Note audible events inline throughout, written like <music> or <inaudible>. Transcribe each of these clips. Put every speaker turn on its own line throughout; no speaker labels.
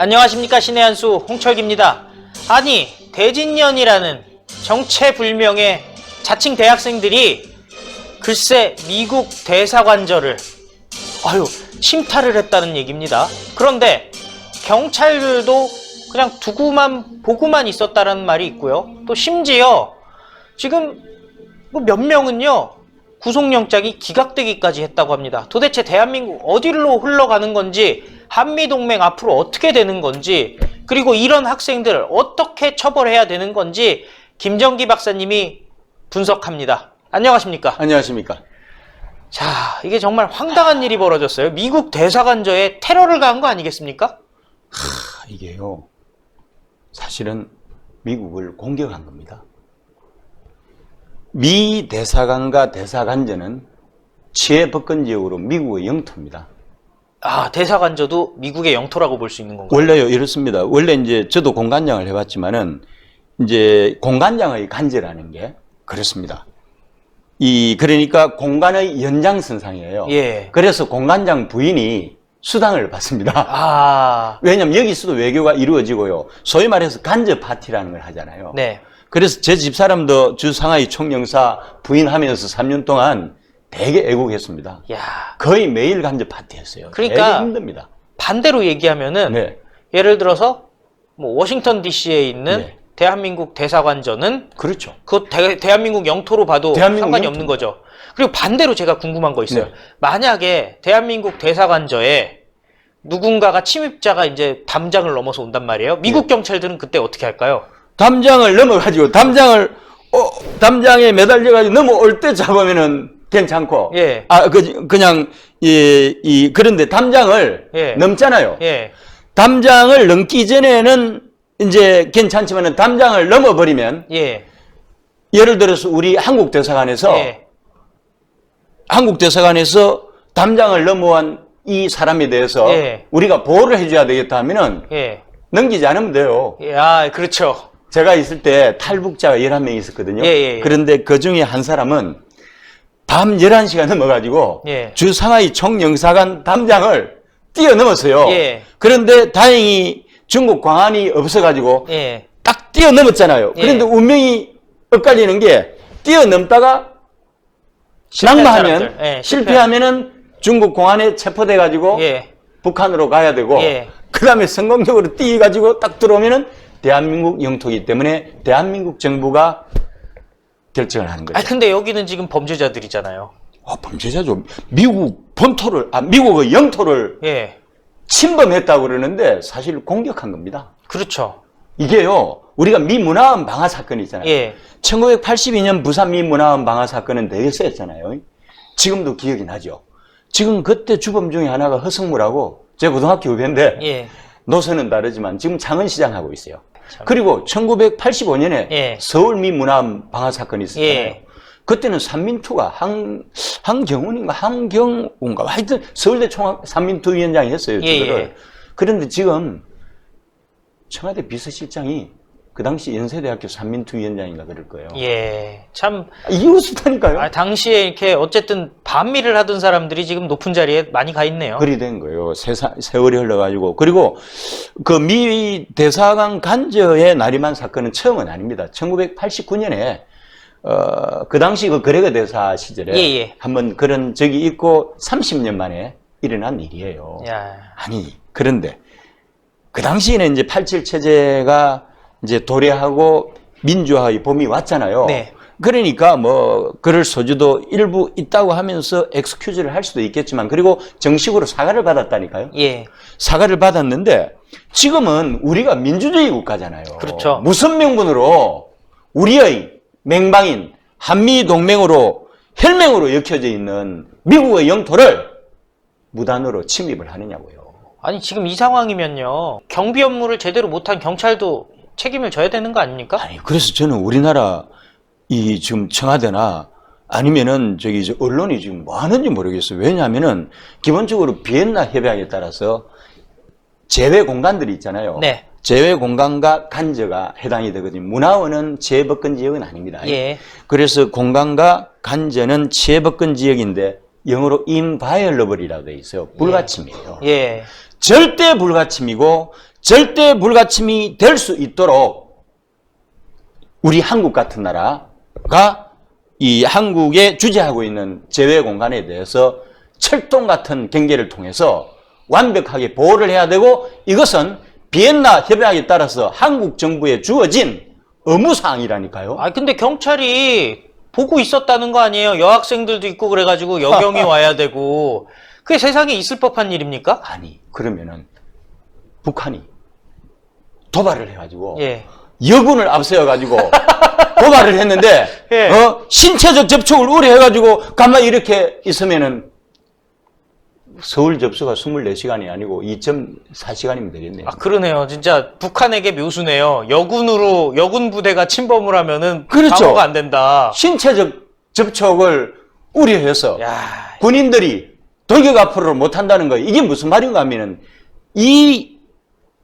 안녕하십니까 신의 한수 홍철기입니다. 아니 대진년이라는 정체불명의 자칭 대학생들이 글쎄 미국 대사관절을 아유 침탈을 했다는 얘기입니다. 그런데 경찰들도 그냥 두고만 보고만 있었다라는 말이 있고요. 또 심지어 지금 뭐몇 명은요 구속영장이 기각되기까지 했다고 합니다. 도대체 대한민국 어디로 흘러가는 건지 한미동맹 앞으로 어떻게 되는 건지 그리고 이런 학생들 어떻게 처벌해야 되는 건지 김정기 박사님이 분석합니다. 안녕하십니까?
안녕하십니까.
자, 이게 정말 황당한 일이 벌어졌어요. 미국 대사관저에 테러를 가한 거 아니겠습니까?
아, 이게요. 사실은 미국을 공격한 겁니다. 미 대사관과 대사관전은 치해법권 지역으로 미국의 영토입니다.
아, 대사관저도 미국의 영토라고 볼 수 있는 건가요?
원래요, 이렇습니다. 원래 이제 저도 공관장을 해봤지만은 이제 공관장의 간제라는 게 그렇습니다. 이, 그러니까 공관의 연장선상이에요.
예.
그래서 공관장 부인이 수당을 받습니다.
아, <laughs>
왜냐면 여기서도 외교가 이루어지고요. 소위 말해서 간접 파티라는 걸 하잖아요.
네.
그래서 제 집사람도 주 상하이 총영사 부인하면서 3년 동안 되게 애국했습니다.
야,
거의 매일 간접 파티했어요.
그러니까
되게 힘듭니다.
반대로 얘기하면은
네.
예를 들어서 뭐 워싱턴 DC에 있는
네.
대한민국 대사관저는
그렇죠.
그 대, 한민국 영토로 봐도
대한민국
상관이
영토.
없는 거죠. 그리고 반대로 제가 궁금한 거 있어요.
네.
만약에 대한민국 대사관저에 누군가가 침입자가 이제 담장을 넘어서 온단 말이에요. 미국
네.
경찰들은 그때 어떻게 할까요?
담장을 넘어가지고 담장을 어, 담장에 매달려가지고 넘어올 때 잡으면은 괜찮고.
예.
아, 그, 그냥, 이, 이, 그런데 담장을
예.
넘잖아요.
예.
담장을 넘기 전에는 이제 괜찮지만은 담장을 넘어버리면
예.
예를 들어서 우리 한국 대사관에서
예.
한국 대사관에서 담장을 넘어간 이 사람에 대해서
예.
우리가 보호를 해줘야 되겠다 하면은
예.
넘기지 않으면 돼요.
예. 아, 그렇죠.
제가 있을 때 탈북자가 11명 있었거든요.
예, 예, 예.
그런데 그 중에 한 사람은 밤 11시가 넘어가지고
예.
주 상하이 총영사관 담장을 뛰어넘었어요.
예.
그런데 다행히 중국 광안이 없어가지고
예.
딱 뛰어넘었잖아요.
예.
그런데 운명이 엇갈리는 게 뛰어넘다가 낙마하면.
예,
실패하면은 중국 공안에 체포돼 가지고
예.
북한으로 가야 되고
예.
그다음에 성공적으로 뛰어 가지고 딱 들어오면은 대한민국 영토이기 때문에 대한민국 정부가 결정을 하는 거죠.
아, 근데 여기는 지금 범죄자들이잖아요.
아, 범죄자죠. 미국 본토를 아 미국의 영토를
예.
침범했다고 그러는데 사실 공격한 겁니다.
그렇죠.
이게요. 우리가 미문화원 방화 사건이 있잖아요.
예.
1982년 부산 미문화원 방화 사건은 되게 세였잖아요. 지금도 기억이 나죠. 지금 그때 주범 중에 하나가 허승무라고 제 고등학교 후배인데
예.
노선은 다르지만 지금 창원시장 하고 있어요. 그리고 1985년에
예.
서울 미문화원 방화 사건이 있었잖아요.
예.
그때는 산민투가 한, 한경훈인가 한경훈가 하여튼 서울대 총학 산민투 위원장이 했어요.
예. 예.
그런데 지금 청와대 비서실장이 그 당시 연세대학교 산민투 위원장인가 그럴 거예요.
예. 참
이게 우스타니까요.
아, 당시에 이렇게 어쨌든 반미를 하던 사람들이 지금 높은 자리에 많이 가 있네요.
그리 된 거예요. 세사, 세월이 흘러가지고. 그리고 그 미 대사관 간저의 나리만 사건은 처음은 아닙니다. 1989년에 어, 그 당시 그 그레거 대사 시절에
예, 예.
한번 그런 적이 있고 30년 만에 일어난 일이에요.
야.
아니, 그런데 그 당시에는 이제 87 체제가 이제 도래하고 민주화의 봄이 왔잖아요.
네.
그러니까 뭐 그럴 소지도 일부 있다고 하면서 엑스큐즈를 할 수도 있겠지만 그리고 정식으로 사과를 받았다니까요.
예.
사과를 받았는데 지금은 우리가 민주주의 국가잖아요.
그렇죠.
무슨 명분으로 우리의 맹방인 한미 동맹으로 혈맹으로 엮여져 있는 미국의 영토를 무단으로 침입을 하느냐고요.
아니 지금 이 상황이면요. 경비 업무를 제대로 못한 경찰도 책임을 져야 되는 거 아닙니까?
아니 그래서 저는 우리나라 이 지금 청와대나 아니면은 저기 저 언론이 지금 뭐 하는지 모르겠어요. 왜냐하면은 기본적으로 비엔나 협약에 따라서 제외 공간들이 있잖아요.
네.
제외 공간과 간저가 해당이 되거든요. 문화원은 재법권 지역은 아닙니다.
예.
그래서 공간과 간저는 재법권 지역인데 영어로 inviolable이라고 돼 있어요. 불가침이에요.
예.
절대 불가침이고 절대 불가침이 될 수 있도록 우리 한국 같은 나라가 이 한국에 주재하고 있는 제외 공간에 대해서 철동 같은 경계를 통해서 완벽하게 보호를 해야 되고 이것은 비엔나 협약에 따라서 한국 정부에 주어진 의무사항이라니까요.
아 근데 경찰이 보고 있었다는 거 아니에요? 여학생들도 있고 그래가지고 여경이 <laughs> 와야 되고 그게 세상에 있을 법한 일입니까?
아니 그러면은 북한이 도발을 해가지고
예.
여군을 앞세워가지고 <laughs> 도발을 했는데
예.
어? 신체적 접촉을 우려해가지고 가만히 이렇게 있으면은 서울 접수가 24시간이 아니고 2.4시간이면 되겠네요.
아 그러네요. 진짜 북한에게 묘수네요. 여군으로 여군 부대가 침범을 하면은
그렇죠.
방어가 안 된다.
신체적 접촉을 우려해서
야,
군인들이 돌격 앞으로 못 한다는 거예요. 이게 무슨 말인가 하면은 이,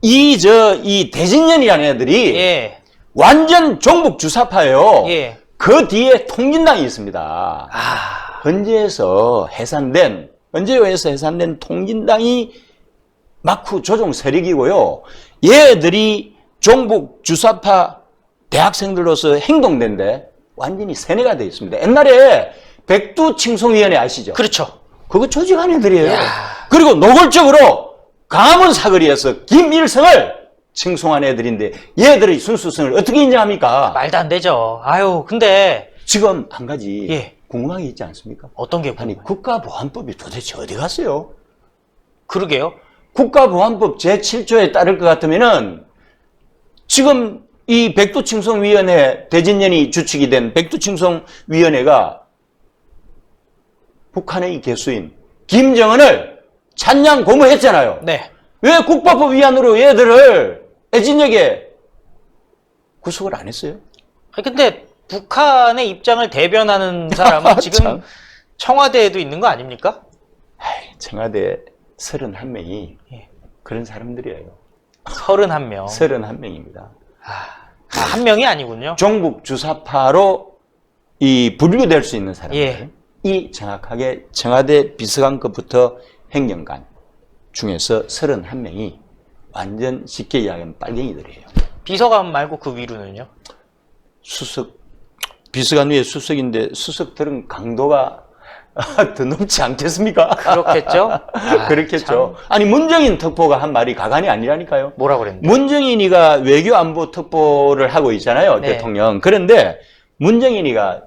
이, 저, 이 대진년이라는 애들이
예,
완전 종북 주사파예요.
예.
그 뒤에 통진당이 있습니다.
아,
헌재에서 해산된 헌재에서 해산된 통진당이 막후 조종 세력이고요. 얘들이 종북 주사파 대학생들로서 행동된데 완전히 세뇌가 되어 있습니다. 옛날에 백두 칭송위원회 아시죠?
그렇죠.
그거 조직한 애들이에요.
야.
그리고 노골적으로 강화문 사거리에서 김일성을 칭송한 애들인데 얘들의 순수성을 어떻게 인정합니까?
말도 안 되죠. 아유, 근데
지금 한 가지
예.
궁금한 게 있지 않습니까?
어떤 게
아니 국가보안법이 도대체 어디 갔어요?
그러게요.
국가보안법 제7조에 따를 것 같으면은 지금 이 백두칭송위원회 대진년이 주축이 된 백두칭송위원회가 북한의 개수인 김정은을 찬양 고무했잖아요.
네.
왜 국가법 위반으로 얘들을 애진역에 구속을 안 했어요?
아니, 근데 북한의 입장을 대변하는 <laughs> 사람은 지금
참.
청와대에도 있는 거 아닙니까?
아이, 청와대 31명이
예.
그런 사람들이에요.
31명.
31명입니다. <laughs>
아, 한 명이 아니군요.
종북 주사파로 이 분류될 수 있는 사람들.
예.
이 정확하게 청와대 비서관급부터 행정관 중에서 31명이 완전 쉽게 이야기하면 빨갱이들이에요.
비서관 말고 그 위로는요?
수석, 비서관 위에 수석인데 수석들은 강도가 <laughs> 더 높지 않겠습니까?
그렇겠죠? <laughs> 아,
그렇겠죠.
참
아니, 문정인 특보가 한 말이 가관이 아니라니까요.
뭐라 그랬는데?
문정인이가 외교 안보 특보를 하고 있잖아요,
네.
대통령. 그런데 문정인이가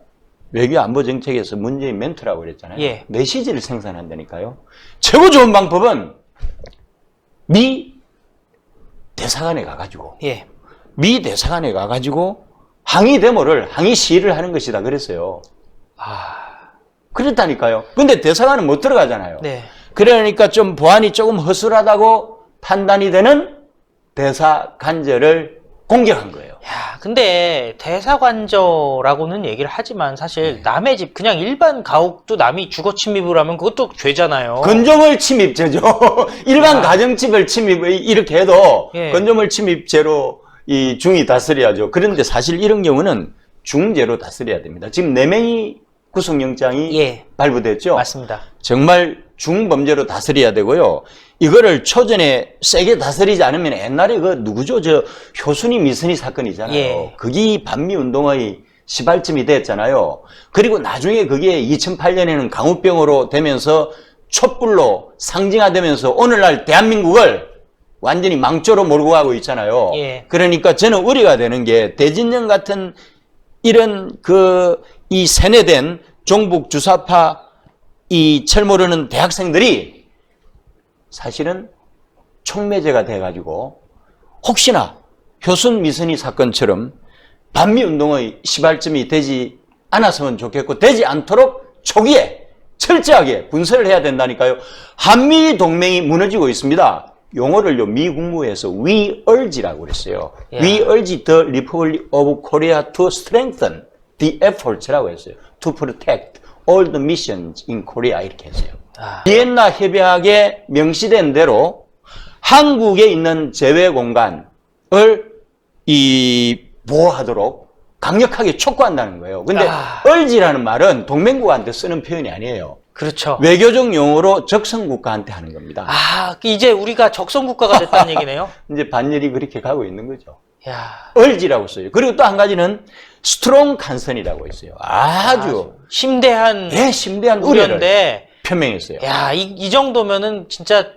외교 안보 정책에서 문재인 멘토라고 그랬잖아요.
예.
메시지를 생산한다니까요. 최고 좋은 방법은 미 대사관에 가가지고
예.
미 대사관에 가가지고 항의 데모를 항의 시위를 하는 것이다 그랬어요.
아,
그랬다니까요. 근데 대사관은 못 들어가잖아요.
네.
그러니까 좀 보안이 조금 허술하다고 판단이 되는 대사 간절을 공격한 거예요.
야, 근데 대사관저라고는 얘기를 하지만
네.
사실 남의 집 그냥 일반 가옥도 남이 주거 침입을 하면 그것도 죄잖아요.
건조물 침입죄죠. <laughs> 일반
아.
가정집을 침입 이렇게 해도
예.
건조물 침입죄로 이 중이 다스려야죠. 그런데 사실 이런 경우는 중죄로 다스려야 됩니다. 지금 네 명이 구속영장이
예.
발부됐죠.
맞습니다.
정말 중범죄로 다스려야 되고요. 이거를 초전에 세게 다스리지 않으면 옛날에 그 누구죠? 저 효순이 미순이 사건이잖아요.
예.
그게 반미 운동의 시발점이 됐잖아요. 그리고 나중에 그게 2008년에는 강우병으로 되면서 촛불로 상징화되면서 오늘날 대한민국을 완전히 망조로 몰고 가고 있잖아요.
예.
그러니까 저는 우려가 되는 게 대진령 같은 이런 그 이 세뇌된 종북 주사파 이 철모르는 대학생들이 사실은 촉매제가 돼가지고 혹시나 효순 미선이 사건처럼 반미 운동의 시발점이 되지 않았으면 좋겠고 되지 않도록 초기에 철저하게 군설을 해야 된다니까요. 한미 동맹이 무너지고 있습니다. 용어를요 미 국무에서 we urge라고 그랬어요.
야.
We urge the Republic of Korea to strengthen the efforts라고 했어요. To protect all the missions in Korea 이렇게 했어요.
아,
비엔나 협약에 명시된 대로 한국에 있는 제외 공간을 이 보호하도록 강력하게 촉구한다는 거예요. 근데
아.
얼지라는 말은 동맹국한테 쓰는 표현이 아니에요.
그렇죠.
외교적 용어로 적성국가한테 하는 겁니다.
아, 이제 우리가 적성 국가가 됐다는 <laughs> 얘기네요.
이제 반열이 그렇게 가고 있는 거죠.
야,
얼지라고 써요. 그리고 또 한 가지는 스트롱 간선이라고 있어요. 아주
심대한
예, 심대한
우려인데,
표명했어요.
야, 이, 이 정도면은 진짜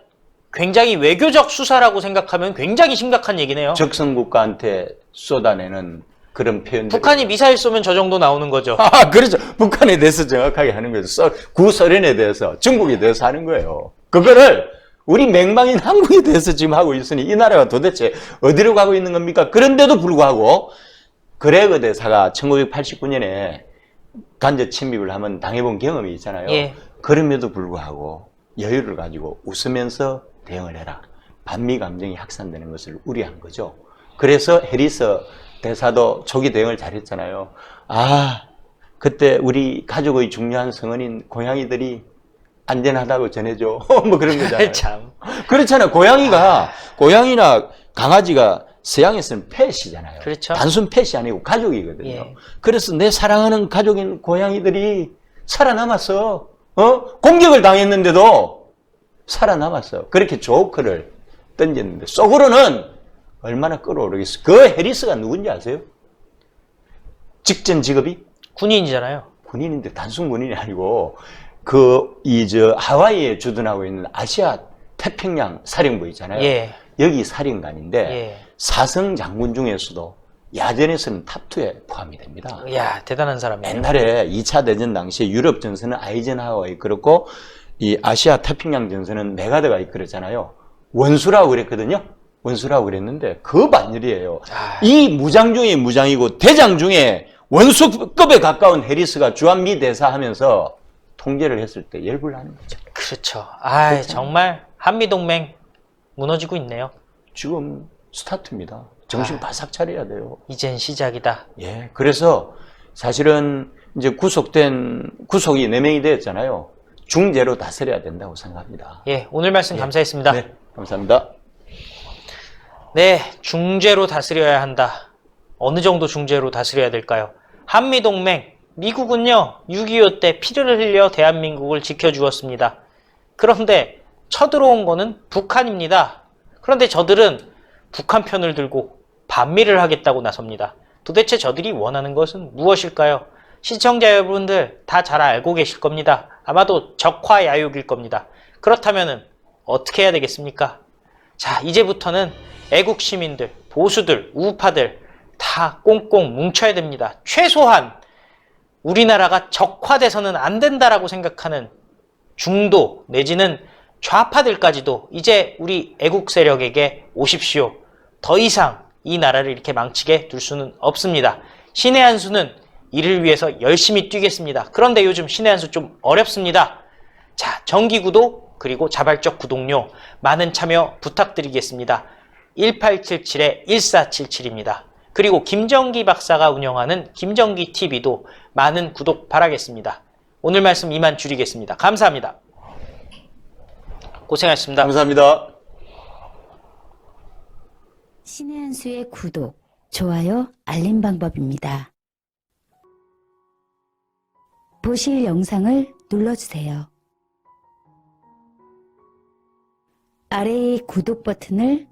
굉장히 외교적 수사라고 생각하면 굉장히 심각한 얘기네요.
적성국가한테 쏟아내는 그런 표현들.
북한이 미사일 쏘면 저 정도 나오는 거죠.
아, <laughs> 그렇죠. 북한에 대해서 정확하게 하는 거죠. 서- 구소련에 대해서, 중국에 대해서 하는 거예요. 그거를 우리 맹망인 한국에 대해서 지금 하고 있으니 이 나라가 도대체 어디로 가고 있는 겁니까? 그런데도 불구하고 그레거 대사가 1989년에 간접 침입을 하면 당해본 경험이 있잖아요.
예.
그럼에도 불구하고 여유를 가지고 웃으면서 대응을 해라. 반미 감정이 확산되는 것을 우려한 거죠. 그래서 해리스 대사도 초기 대응을 잘했잖아요. 아, 그때 우리 가족의 중요한 성원인 고양이들이 안전하다고 전해줘. <laughs> 뭐 그런 거잖아요. <laughs>
참.
그렇잖아요. 고양이가, 고양이나 강아지가 서양에서는 펫이잖아요.
그렇죠.
단순 펫이 아니고 가족이거든요.
예.
그래서 내 사랑하는 가족인 고양이들이 살아남았어. 어? 공격을 당했는데도 살아남았어. 그렇게 조크를 던졌는데, 속으로는 얼마나 끌어오르겠어. 그 해리스가 누군지 아세요? 직전 직업이?
군인이잖아요.
군인인데 단순 군인이 아니고 그 이 저 하와이에 주둔하고 있는 아시아 태평양 사령부 있잖아요.
예.
여기 사령관인데
예.
사성 장군 중에서도 야전에서는 탑2에 포함이 됩니다.
야, 대단한 사람이에요.
옛날에 2차 대전 당시에 유럽 전선은 아이젠하워가 이끌었고 이 아시아 태평양 전선은 메가드가 이끌었잖아요. 원수라고 그랬거든요. 원수라고 그랬는데 그 반열이에요.
아.
이 무장 중에 무장이고 대장 중에 원수급에 가까운 해리스가 주한미 대사 하면서 통제를 했을 때 열불나는 거죠.
그렇죠. 아, 정말 한미 동맹 무너지고 있네요.
지금 스타트입니다. 정신
아.
바싹 차려야 돼요.
이젠 시작이다.
예. 그래서 사실은 이제 구속된 구속이 4명이 되었잖아요. 중재로 다스려야 된다고 생각합니다.
예, 오늘 말씀 감사했습니다.
네. 감사합니다.
네, 중재로 다스려야 한다. 어느 정도 중재로 다스려야 될까요? 한미동맹, 미국은요, 6.25 때 피를 흘려 대한민국을 지켜주었습니다. 그런데 쳐들어온 거는 북한입니다. 그런데 저들은 북한 편을 들고 반미를 하겠다고 나섭니다. 도대체 저들이 원하는 것은 무엇일까요? 시청자 여러분들 다 잘 알고 계실 겁니다. 아마도 적화 야욕일 겁니다. 그렇다면 어떻게 해야 되겠습니까? 자, 이제부터는 애국 시민들, 보수들, 우파들 다 꽁꽁 뭉쳐야 됩니다. 최소한 우리나라가 적화돼서는 안 된다라고 생각하는 중도 내지는 좌파들까지도 이제 우리 애국 세력에게 오십시오. 더 이상 이 나라를 이렇게 망치게 둘 수는 없습니다. 신의 한 수는 이를 위해서 열심히 뛰겠습니다. 그런데 요즘 신의 한수 좀 어렵습니다. 자, 정기 구독 그리고 자발적 구독료 많은 참여 부탁드리겠습니다. 1877-1477입니다. 그리고 김정기 박사가 운영하는 김정기 TV도 많은 구독 바라겠습니다. 오늘 말씀 이만 줄이겠습니다. 감사합니다. 고생하셨습니다.
감사합니다.
신의 한 수의 구독, 좋아요, 알림 방법입니다. 보실 영상을 눌러주세요. 아래의 구독 버튼을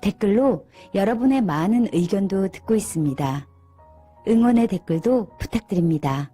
댓글로 여러분의 많은 의견도 듣고 있습니다. 응원의 댓글도 부탁드립니다.